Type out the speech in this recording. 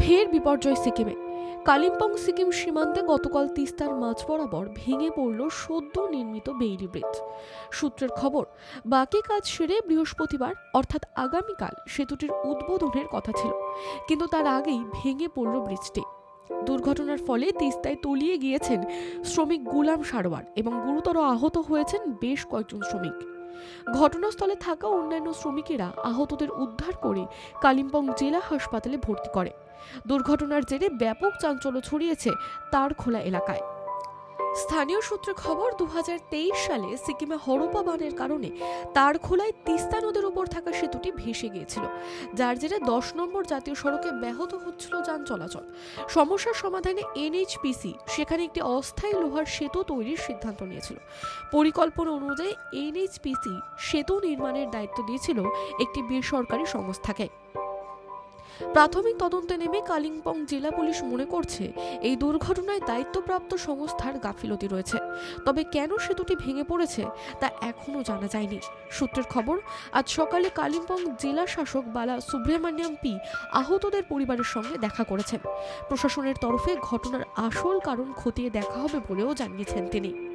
ফের বিপর্যয় সিকিমে। কালিম্পং সিকিম সীমান্তে গতকাল তিস্তার মাঝ বরাবর ভেঙে পড়ল সদ্য নির্মিত বেইলি ব্রিজ। সূত্রের খবর, বাকি কাজ সেরে বৃহস্পতিবার, অর্থাৎ আগামীকাল, সেতুটির উদ্বোধনের কথা ছিল। কিন্তু তার আগেই ভেঙে পড়ল ব্রিজটি। দুর্ঘটনার ফলে তিস্তায় তলিয়ে গিয়েছেন শ্রমিক গুলাম সারোয়ার এবং গুরুতর আহত হয়েছেন বেশ কয়েকজন শ্রমিক। ঘটনাস্থলে থাকা অন্যান্য শ্রমিকেরা আহতদের উদ্ধার করে কালিম্পং জেলা হাসপাতালে ভর্তি করে। দুর্ঘটনার জেরে ব্যাপক চাঞ্চল্য ছড়িয়েছে তার খোলা এলাকায়। স্থানীয় সূত্রে খবর দু হাজার তেইশ সালে সিকিমে হরপা বানের কারণে তার খোলায় তিস্তা নদীর সেতুটি ভেসে গিয়েছিল, যার জেরে দশ নম্বর জাতীয় সড়কে ব্যাহত হচ্ছিল যান চলাচল। সমস্যার সমাধানে এনএইচপিসি সেখানে একটি অস্থায়ী লোহার সেতু তৈরির সিদ্ধান্ত নিয়েছিল। পরিকল্পনা অনুযায়ী এনএইচপিসি সেতু নির্মাণের দায়িত্ব দিয়েছিল একটি বেসরকারি সংস্থাকে। প্রাথমিক তদন্তে নেমে কালিম্পং জেলা পুলিশ মনে করছে, এই দুর্ঘটনায় দায়িত্বপ্রাপ্ত সংস্থার গাফিলতি রয়েছে। তবে কেন সেতুটি ভেঙে পড়েছে, তা এখনও জানা যায়নি। সূত্রের খবর, আজ সকালে কালিম্পং জেলা শাসক বালা সুব্রহ্মণ্যম পি আহতদের পরিবারের সঙ্গে দেখা করেছেন। প্রশাসনের তরফে ঘটনার আসল কারণ খতিয়ে দেখা হবে বলেও জানিয়েছেন তিনি।